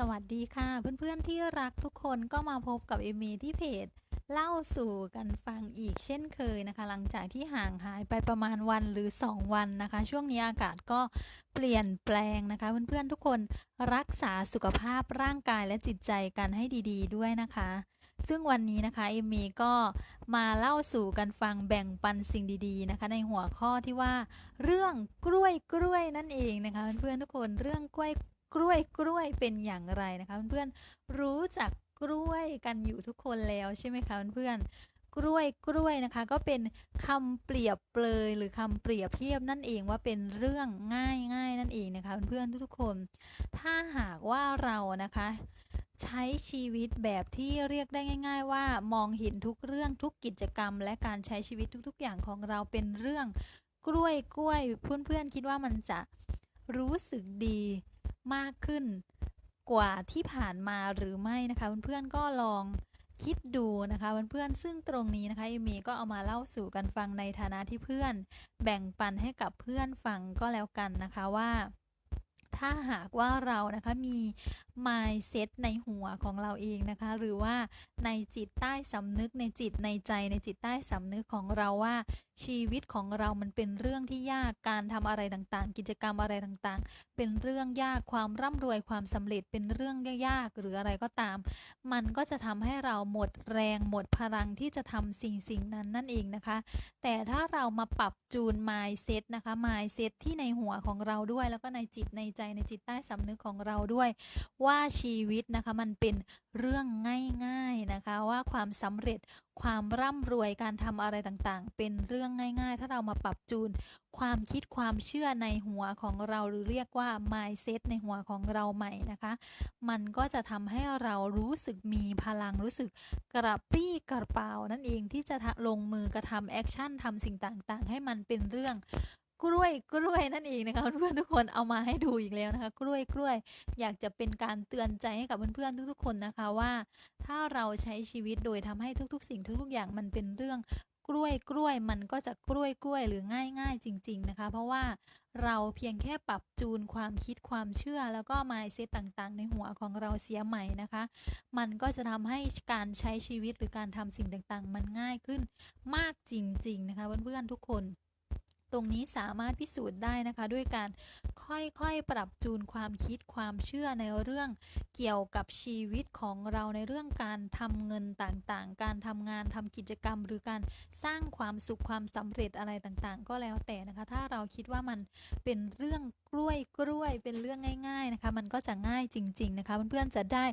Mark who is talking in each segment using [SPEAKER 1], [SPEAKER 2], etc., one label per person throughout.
[SPEAKER 1] สวัสดีค่ะเพื่อนๆที่รักทุกคนก็มาพบกับเอมีที่เพจ เล่าสู่กันฟังอีกเช่นเคยนะคะ หลังจากที่ห่างหายไปประมาณวันหรือ 2 วันนะคะ ช่วงนี้อากาศก็เปลี่ยนแปลงนะคะ เพื่อนๆทุกคนรักษาสุขภาพร่างกายและจิตใจกันให้ดี ๆด้วยนะคะ ซึ่งวันนี้นะคะเอมีก็มาเล่าสู่กันฟังแบ่งปันสิ่งดี ๆนะคะ ในหัวข้อที่ว่า เรื่องกล้วยกล้วยนั่นเองนะคะ เพื่อนๆทุกคนเรื่องกล้วย กล้วยกล้วยเป็นอย่างไรนะคะเพื่อนๆรู้จักกล้วยกันอยู่ทุกคนแล้วใช่ไหมคะเพื่อนๆกล้วยกล้วยนะคะ ก็เป็นคำเปรียบเปรยหรือคำเปรียบเทียบนั่นเองว่าเป็นเรื่องง่ายง่ายนั่นเองนะคะเพื่อนๆทุกๆคน ถ้าหากว่าเรานะคะ ใช้ชีวิตแบบที่เรียกได้ง่าย ๆ ว่ามองเห็นทุกเรื่องทุกกิจกรรม และการใช้ชีวิตทุก ๆ อย่างของเราเป็นเรื่องกล้วยกล้วยเพื่อนๆคิดว่ามันจะรู้สึกดี มากขึ้นกว่าที่ผ่านมาหรือไม่นะคะเพื่อนๆก็ลองคิดดูนะคะเพื่อนๆซึ่งตรงนี้นะคะเอมีก็เอามาเล่าสู่กันฟังในฐานะที่เพื่อน แบ่งปันให้กับเพื่อนฟังก็แล้วกันนะคะว่า ถ้าหากว่าเรานะคะมี mindset ในหัวของเราเองนะคะ หรือว่าในจิตใต้สำนึกในจิตในใจในจิตใต้สำนึกของเราว่า ชีวิตของเรามันเป็นเรื่องที่ยากการทำอะไรต่างๆ กิจกรรมอะไรต่างๆ เป็นเรื่องยากความร่ำรวยความสำเร็จเป็นเรื่องยากหรืออะไรก็ตาม มันก็จะทำให้เราหมดแรงหมดพลังที่จะทำสิ่งสิ่งนั้นนั่นเองนะคะ แต่ถ้าเรามาปรับจูน mindset นะคะ mindset ที่ในหัวของเราด้วยแล้วก็ในจิตในใจในจิตใต้สำนึกของเราด้วย ว่าชีวิตนะคะมันเป็นเรื่องง่ายๆนะคะว่าความสำเร็จความร่ำรวยการทำอะไรต่างๆ เป็นเรื่องง่าย ๆ ถ้าเรามาปรับจูน ความคิดความเชื่อในหัวของเราหรือเรียกว่า mindset ในหัวของเราใหม่นะคะ มันก็จะทำให้เรารู้สึกมีพลังรู้สึกกระปรี้กระเป๋านั่นเองที่จะลงมือกระทำแอคชั่นทำสิ่งต่างๆ ให้มันเป็นเรื่อง กล้วยกล้วยนั่นเองนะคะเพื่อนทุกคนเอามาให้ดูอีกแล้วนะคะกล้วยกล้วยอยากจะเป็นการเตือนใจให้กับเพื่อนๆทุกๆ คนนะคะว่า ถ้าเราใช้ชีวิตโดยทำให้ทุกๆ สิ่งทุกๆอย่างมันเป็นเรื่องกล้วยกล้วยมันก็จะกล้วยกล้วยหรือง่ายง่ายจริง ๆนะคะ เพราะว่าเราเพียงแค่ปรับจูนความคิดความเชื่อแล้วก็มายเซตต่างๆ ในหัวของเราเสียใหม่นะคะ มันก็จะทำให้การใช้ชีวิตหรือการทำสิ่งต่างๆ มันง่ายขึ้นมากจริง ๆ นะคะเพื่อนๆทุกคน ตรงนี้สามารถพิสูจน์ได้นะคะ ด้วยการค่อยๆ ปรับจูนความคิดความเชื่อในเรื่องเกี่ยวกับชีวิตของเราในเรื่องการทำเงินต่างๆ การทำงานทำกิจกรรม หรือการสร้างความสุขความสำเร็จอะไรต่างๆ ก็แล้วแต่นะคะ ถ้าเราคิดว่ามันเป็นเรื่องกล้วยกล้วยเป็นเรื่องง่าย ๆนะคะ มันก็จะง่ายจริง ๆนะคะ เพื่อนๆจะได้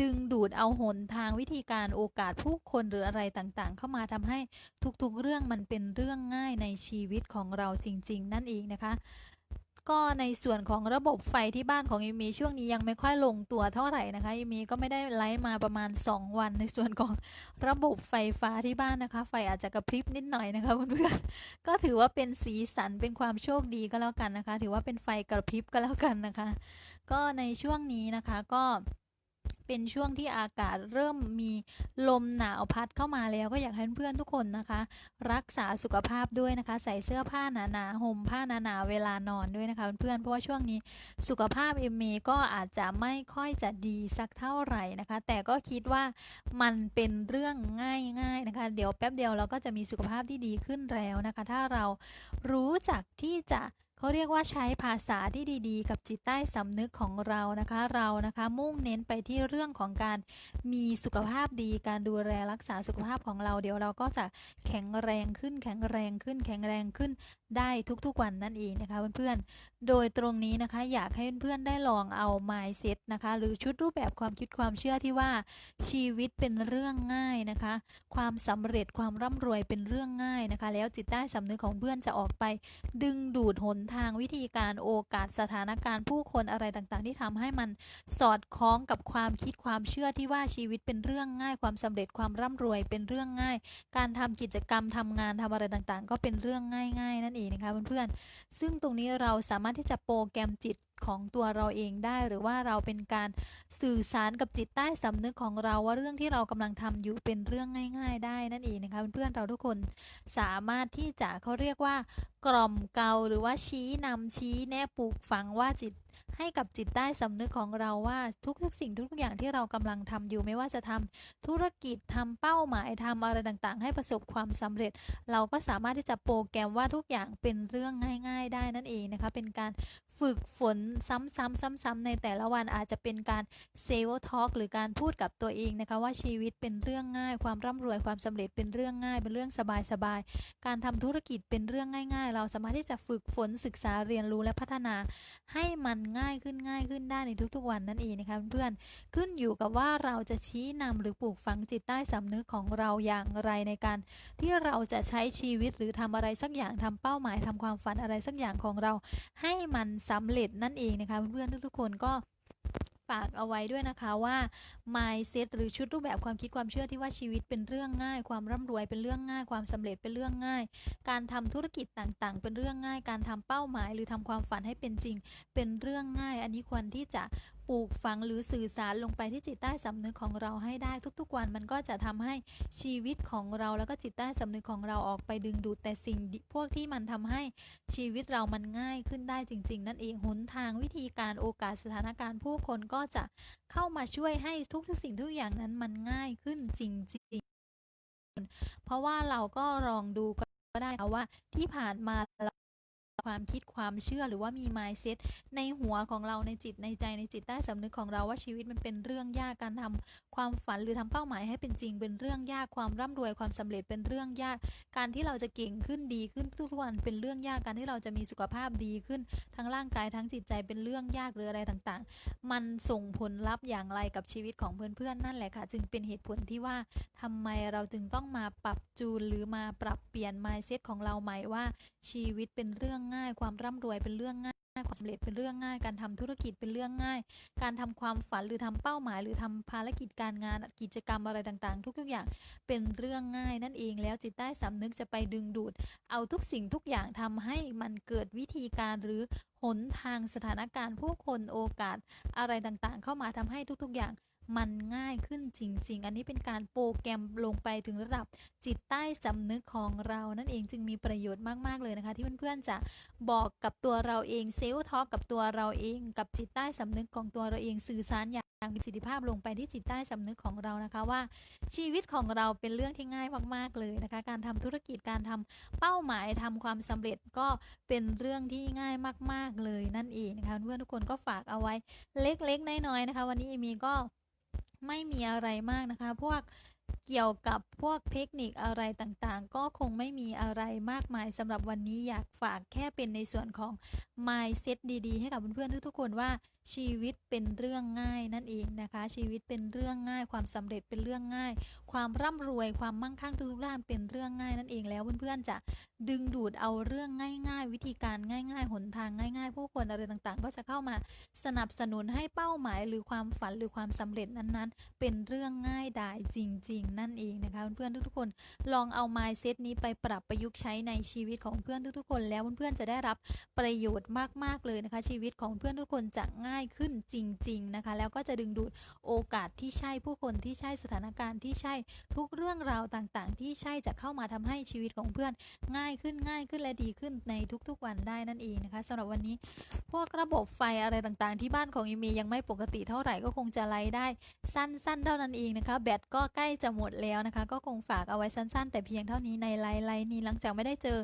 [SPEAKER 1] ดึงดูดเอาหนทางวิธีการโอกาสผู้คนหรืออะไรต่างๆ เข้ามาทำให้ทุกๆเรื่องมันเป็นเรื่องง่ายในชีวิตของเราจริง ๆ นั่นเองนะคะ ก็ในส่วนของระบบไฟที่บ้านของเอมีช่วงนี้ยังไม่ค่อยลงตัวเท่าไหร่นะคะเอมีก็ไม่ได้ไลฟ์มาประมาณ 2 วัน ในส่วนของระบบไฟฟ้าที่บ้านนะคะ ไฟอาจจะกระพริบนิดหน่อยนะคะเพื่อนๆก็ถือว่าเป็นสีสันเป็นความโชคดีก็แล้วกันนะคะ ถือว่าเป็นไฟกระพริบก็แล้วกันนะคะ ก็ในช่วงนี้นะคะก็ เป็นช่วงที่อากาศเริ่มมีลมหนาวพัดเข้ามาแล้วก็อยากให้เพื่อนๆทุกคนนะคะ รักษาสุขภาพด้วยนะคะ ใส่เสื้อผ้าหนาๆห่มผ้าหนาๆเวลานอนด้วยนะคะเพื่อนๆเพราะว่าช่วงนี้สุขภาพเอมเมก็อาจจะไม่ค่อยจะดีสักเท่าไหร่นะคะ แต่ก็คิดว่ามันเป็นเรื่องง่ายๆนะคะ เดี๋ยวแป๊บเดียวเราก็จะมีสุขภาพที่ดีขึ้นแล้วนะคะ ถ้าเรารู้จักที่จะ เขาเรียกว่าใช้ภาษาที่ดีๆ กับจิตใต้สำนึกของเรานะคะ เรานะคะมุ่งเน้นไปที่เรื่องของการมีสุขภาพดี การดูแลรักษาสุขภาพของเรา เดี๋ยวเราก็จะแข็งแรงขึ้น แข็งแรงขึ้น แข็งแรงขึ้นได้ทุกๆวันนั่นเองนะคะเพื่อนๆ โดยตรงนี้นะคะอยากให้เพื่อนๆได้ลองเอา mindset นะคะ หรือชุดรูปแบบความคิดความเชื่อที่ว่าชีวิตเป็นเรื่องง่ายนะคะ ความสำเร็จความร่ำรวยเป็นเรื่องง่ายนะคะ แล้วจิตใต้สำนึกของเพื่อนจะออกไป ดึงดูดหนทางวิธีการโอกาสสถานการณ์ผู้คนอะไรต่างๆ ที่ทำให้มันสอดคล้องกับความคิดความเชื่อที่ว่าชีวิตเป็นเรื่องง่าย ความสำเร็จความร่ำรวยเป็นเรื่องง่าย การทำกิจกรรมทำงานทำอะไรต่างๆ ก็เป็นเรื่องง่าย ๆ นั่นเองนะคะเพื่อนๆซึ่งตรงนี้เราสามารถที่จะโปรแกรมจิตของตัวเราเองได้ หรือว่าเราเป็นการสื่อสารกับจิตใต้สำนึกของเราว่าเรื่องที่เรากำลังทำอยู่เป็นเรื่องง่าย ๆ ได้นั่นเองนะคะเพื่อนๆเราทุกคนสามารถที่จะเขาเรียกว่ากล่อมเกาหรือว่าชี้นำชี้แนะปลูกฝังว่าจิต ให้กับจิตใต้สำนึกของเราว่าทุกๆสิ่งทุกๆอย่างที่เรากำลังทำอยู่ไม่ว่าจะทำธุรกิจทำเป้าหมายทำอะไรต่างๆ ให้ประสบความสำเร็จ เราก็สามารถที่จะโปรแกรมว่าทุกอย่างเป็นเรื่องง่าย ๆ ได้นั่นเองนะคะเป็นการฝึกฝนซ้ำๆซ้ำๆในแต่ละวันอาจจะเป็นการเซลล์ทอล์กหรือการพูดกับตัวเองนะคะว่าชีวิตเป็นเรื่องง่าย ความร่ำรวยความสำเร็จเป็นเรื่องง่าย เป็นเรื่องสบายๆการทำธุรกิจเป็นเรื่องง่าย ๆ เราสามารถที่จะฝึกฝนศึกษาเรียนรู้และพัฒนาให้มันง่ายขึ้นง่ายขึ้นได้ในทุกๆวันนั่นเองนะคะเพื่อนๆขึ้นอยู่กับว่าเราจะชี้นำหรือปลูกฝังจิตใต้สำนึกของเราอย่างไรในการ ที่เราจะใช้ชีวิตหรือทำอะไรสักอย่างทำเป้าหมายทำความฝันอะไรสักอย่างของเรา ให้มันสำเร็จนั่นเองนะคะเพื่อนๆทุกๆคนก็ ฝากเอาไว้ด้วยนะคะว่า mindset หรือชุดรูปแบบความคิดความเชื่อที่ว่าชีวิตเป็นเรื่องง่าย ความร่ำรวยเป็นเรื่องง่าย ความสำเร็จเป็นเรื่องง่าย การทำธุรกิจต่างๆ เป็นเรื่องง่าย การทำเป้าหมาย หรือทำความฝันให้เป็นจริง เป็นเรื่องง่าย อันนี้ควรที่จะปลูกฝังหรือสื่อสารลงไปที่จิตใต้สำนึกของเราให้ได้ทุกๆวันมันก็จะทำให้ชีวิตของเราแล้วก็จิตใต้สำนึกของเราออกไปดึงดูดแต่สิ่งพวกที่มันทำให้ชีวิตเรามันง่ายขึ้นได้จริง ๆ นั่นเองหนทางวิธีการโอกาสสถานการณ์ผู้คนก็จะเข้ามาช่วยให้ทุกๆสิ่งทุกอย่างนั้นมันง่ายขึ้นจริง ๆ เพราะว่าเราก็ลองดูก็ได้ค่ะว่าที่ผ่านมาเรา ความคิดความเชื่อหรือว่ามี mindset ในหัวของเราในจิตในใจในจิตใต้สำนึกของเราว่าชีวิตมันเป็นเรื่องยากการทำ ความฝันหรือทำเป้าหมายให้เป็นจริงเป็นเรื่องยากความร่ำรวยความสำเร็จเป็นเรื่องยาก การที่เราจะเก่งขึ้นดีขึ้นทุกวันเป็นเรื่องยากการที่เราจะมีสุขภาพดีขึ้น ทั้งร่างกายทั้งจิตใจเป็นเรื่องยากหรืออะไรต่างๆ มันส่งผลลัพธ์อย่างไรกับชีวิตของเพื่อนๆนั่นแหละค่ะ จึงเป็นเหตุผลที่ว่าทำไมเราจึงต้องมาปรับจูนหรือมาปรับเปลี่ยน mindset ของเราใหม่ว่าชีวิตเป็นเรื่องง่าย ความร่ำรวยเป็นเรื่องง่ายความสำเร็จเป็นเรื่องง่าย การทำธุรกิจเป็นเรื่องง่าย การทำความฝันหรือทำเป้าหมาย หรือทำภารกิจการงานกิจกรรมอะไรต่างๆ ทุกๆอย่างเป็นเรื่องง่าย นั่นเองแล้วจิตใต้สำนึกจะไปดึงดูด เอาทุกสิ่งทุกอย่างทำให้มันเกิดวิธีการหรือหนทางสถานการณ์ผู้คนโอกาสอะไรต่างๆ เข้ามาทำให้ทุกๆอย่าง มันง่ายขึ้นจริง ๆ อันนี้เป็นการโปรแกรมลงไปถึงระดับจิตใต้สำนึกของเรานั่นเองจึงมีประโยชน์มากๆเลยนะคะ ที่เพื่อนๆจะบอกกับตัวเราเองเซลล์ทอกับตัวเราเอง กับจิตใต้สำนึกของตัวเราเองสื่อสารอย่างมีประสิทธิภาพลงไปที่จิตใต้สำนึกของเรานะคะว่า ชีวิตของเราเป็นเรื่องที่ง่ายมาก ๆเลยนะคะ การทำธุรกิจการทำเป้าหมายทำความสำเร็จก็เป็นเรื่องที่ง่ายมาก ๆเลยนั่นเองนะคะเพื่อนทุกคนก็ฝากเอาไว้เล็กๆน้อยๆนะคะ วันนี้เอมีก็ ไม่มีอะไรมากนะคะ พวกเกี่ยวกับพวกเทคนิคอะไรต่างๆ ก็คงไม่มีอะไรมากมายสำหรับวันนี้อยากฝากแค่เป็นในส่วนของ mindset ดีๆ ให้กับเพื่อนๆทุกๆคนว่าชีวิตเป็นเรื่องง่ายนั่นเองนะคะ ชีวิตเป็นเรื่องง่ายความสำเร็จเป็นเรื่องง่าย ความร่ำรวยความมั่งคั่งทุกๆด้านเป็นเรื่องง่ายนั่นเองแล้วเพื่อนๆจะดึงดูดเอาเรื่องง่าย ๆ วิธีการง่าย ๆ หนทางง่าย ๆ ผู้คนอะไรต่างๆ ก็จะเข้ามาสนับสนุนให้เป้าหมายหรือความฝันหรือความสำเร็จนั้นๆ เป็นเรื่องง่ายดายจริง ๆ นั่นเองนะคะเพื่อนๆทุกๆคนลองเอา mindset นี้ไปปรับประยุกต์ใช้ในชีวิตของเพื่อนทุกๆคน แล้วเพื่อนๆจะได้รับประโยชน์มากๆเลยนะคะ ชีวิตของเพื่อนทุกคนจะง่ายขึ้นจริง ๆนะคะ แล้วก็จะดึงดูดโอกาสที่ใช่ผู้คนที่ใช่สถานการณ์ที่ใช่ทุกเรื่องราวต่างๆ ที่ใช่จะเข้ามาทำให้ชีวิตของเพื่อนง่ายขึ้นง่ายขึ้นและดีขึ้นในทุกๆวันได้นั่นเองนะคะสำหรับวันนี้ พวกระบบไฟอะไรต่างๆ ที่บ้านของอีเมยังไม่ปกติเท่าไหร่ก็คงจะไลฟ์ได้สั้นๆ เท่านั้นเองนะคะ แบตก็ใกล้จะหมดแล้วนะคะ ก็คงฝากเอาไว้สั้นๆ แต่เพียงเท่านี้ในไลฟ์ไลฟ์นี้หลังจากไม่ได้เจอ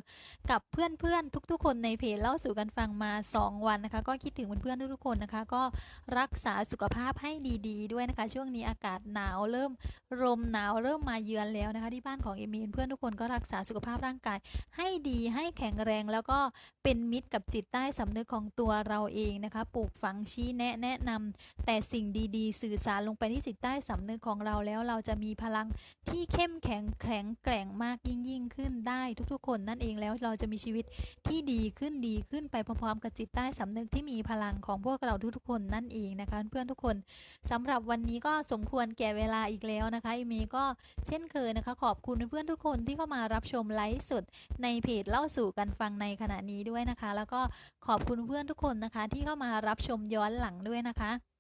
[SPEAKER 1] กับเพื่อนๆทุก ๆ คนในเพจเล่าสู่กันฟังมา 2 วันนะคะ ก็คิดถึงเพื่อนๆทุกๆคนนะคะ ก็รักษาสุขภาพให้ดี ๆ ด้วยนะคะ ช่วงนี้อากาศหนาวเริ่มลมหนาวเริ่มมาเยือนแล้วนะคะที่บ้านของเอมีเพื่อนทุกคนก็รักษาสุขภาพร่างกาย ให้ดีให้แข็งแรงแล้วก็เป็นมิตรกับจิตใต้สำนึกของตัวเราเองนะคะปลูกฝังชี้แนะแนะนำแต่สิ่งดีๆ สื่อสารลงไปที่จิตใต้สำนึกของเราแล้วเราจะมีพลังที่เข้มแข็งแข็งแกร่งมากยิ่งยิ่งขึ้นได้ทุกๆ คนนั่นเองแล้วเราจะมีชีวิตที่ดีขึ้นดีขึ้นไปพร้อมๆกับจิตใต้สำนึกที่มีพลังของพวกเราทุกๆคนนั่นเองนะคะเพื่อนทุกคนสำหรับวันนี้ก็สมควรแก่เวลาอีกแล้วนะคะอีเมก็เช่นเคยนะคะ ขอบคุณเพื่อนทุกคนที่เข้ามารับชมไลฟ์สดในเพจเล่าสู่กันฟังในขณะนี้ด้วยนะคะ แล้วก็ขอบคุณเพื่อนทุกคนนะคะ ที่เข้ามารับชมย้อนหลังด้วยนะคะ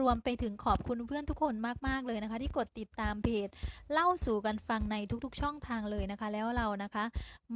[SPEAKER 1] รวมไปถึงขอบคุณเพื่อนทุกคนมาก ๆ เลยนะคะ ที่กดติดตามเพจ เล่าสู่กันฟังในทุกๆ ช่องทางเลยนะคะ แล้วเรานะคะ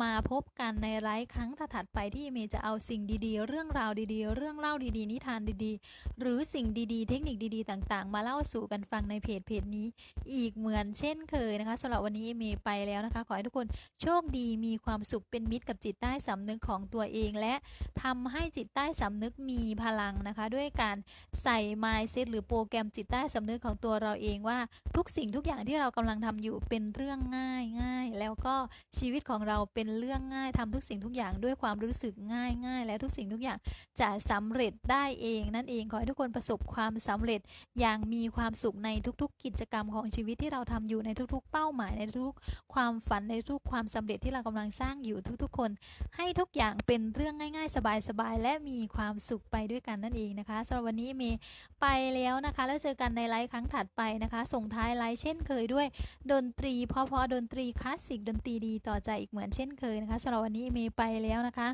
[SPEAKER 1] มาพบกันในไลฟ์ครั้งถัดไปที่เมย์จะเอาสิ่งดีๆ เรื่องราวดีๆ เรื่องเล่าดีๆ นิทานดีๆ หรือสิ่งดีๆ เทคนิคดีๆ ต่างๆ มาเล่าสู่กันฟังในเพจเพจนี้ อีกเหมือนเช่นเคยนะคะสำหรับวันนี้เมย์ไปแล้วนะคะ ขอให้ทุกคนโชคดีมีความสุขเป็นมิตรกับจิตใต้สำนึกของตัวเองและทำให้จิตใต้สำนึกมีพลังนะคะ ด้วยการใส่ mindset หรือโปรแกรมจิตใต้สำนึกของตัวเราเองว่าทุกสิ่งทุกอย่างที่เรากำลังทำอยู่เป็นเรื่องง่ายง่าย แล้วก็ชีวิตของเราเป็นเรื่องง่ายทำทุกสิ่งทุกอย่างด้วยความรู้สึกง่ายง่ายและทุกสิ่งทุกอย่างจะสำเร็จได้เองนั่นเองขอให้ทุกคนประสบความสำเร็จอย่างมีความสุขในทุกๆ กิจกรรมของชีวิตที่เราทำอยู่ในทุกๆ เป้าหมายในทุกความฝันในทุกความสำเร็จที่เรากำลังสร้างอยู่ทุกๆ คน ให้ทุกอย่างเป็นเรื่องง่าย ๆ สบายๆและมีความสุขไปด้วยกันนั่นเองนะคะสำหรับวันนี้เมย์ไปแล้วนะคะ แล้วเจอกันในไลฟ์ครั้งถัดไปนะคะ ส่งท้ายไลฟ์เช่นเคยด้วยดนตรี เพราะๆดนตรีคลาสสิกดนตรีดีต่อใจอีกเหมือนเช่นเคยนะคะสำหรับวันนี้เมย์ไปแล้วนะคะ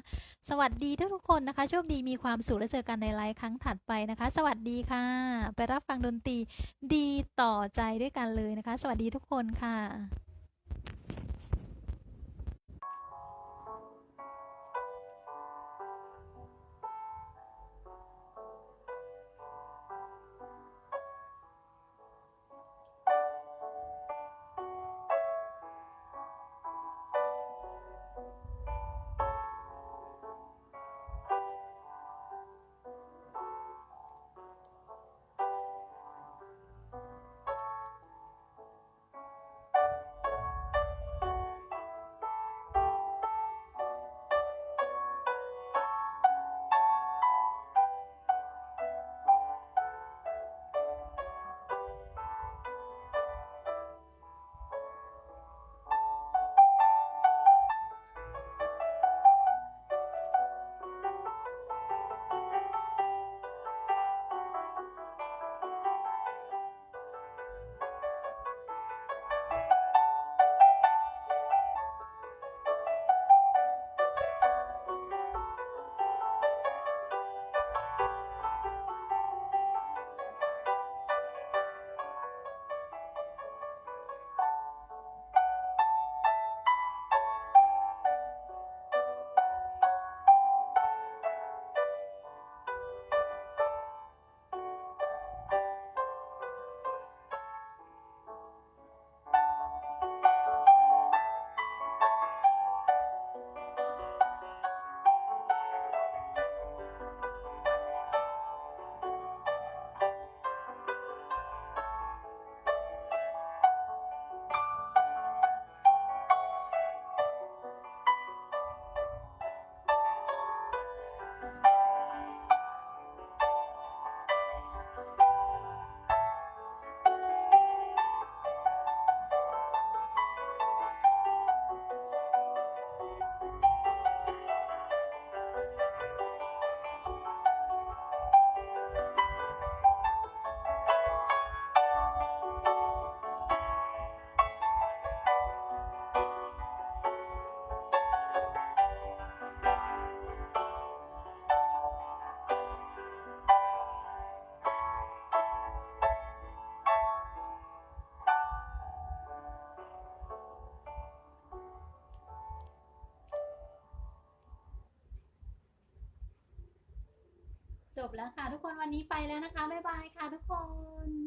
[SPEAKER 1] สวัสดีทุกคนนะคะโชคดีมีความสุขแล้วเจอกันในไลฟ์ครั้งถัดไปนะคะ สวัสดีค่ะ ไปรับฟังดนตรีดีต่อใจด้วยกันเลยนะคะ สวัสดีทุกคนค่ะ จบแล้วค่ะ ทุกคนวันนี้ไปแล้วนะคะ บ๊ายบายค่ะทุกคน